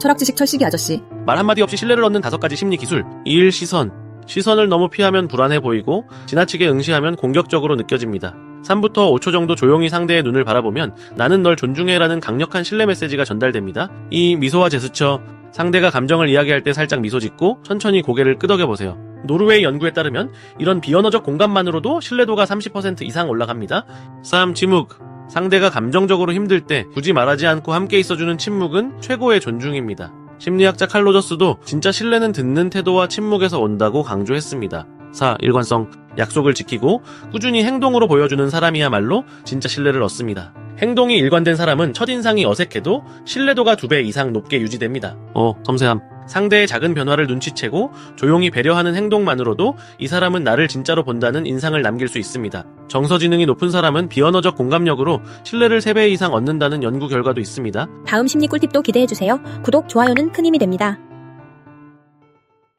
철학지식 철식이 아저씨. 말 한마디 없이 신뢰를 얻는 다섯 가지 심리 기술. 1. 시선. 시선을 너무 피하면 불안해 보이고 지나치게 응시하면 공격적으로 느껴집니다. 3부터 5초 정도 조용히 상대의 눈을 바라보면 나는 널 존중해라는 강력한 신뢰 메시지가 전달됩니다. 2. 미소와 제스처. 상대가 감정을 이야기할 때 살짝 미소 짓고 천천히 고개를 끄덕여 보세요. 노르웨이 연구에 따르면 이런 비언어적 공감만으로도 신뢰도가 30% 이상 올라갑니다. 3. 침묵. 상대가 감정적으로 힘들 때 굳이 말하지 않고 함께 있어주는 침묵은 최고의 존중입니다. 심리학자 칼로저스도 진짜 신뢰는 듣는 태도와 침묵에서 온다고 강조했습니다. 4. 일관성. 약속을 지키고 꾸준히 행동으로 보여주는 사람이야말로 진짜 신뢰를 얻습니다. 행동이 일관된 사람은 첫인상이 어색해도 신뢰도가 2배 이상 높게 유지됩니다. 어, 섬세함. 상대의 작은 변화를 눈치채고 조용히 배려하는 행동만으로도 이 사람은 나를 진짜로 본다는 인상을 남길 수 있습니다. 정서지능이 높은 사람은 비언어적 공감력으로 신뢰를 3배 이상 얻는다는 연구 결과도 있습니다. 다음 심리 꿀팁도 기대해주세요. 구독, 좋아요는 큰 힘이 됩니다.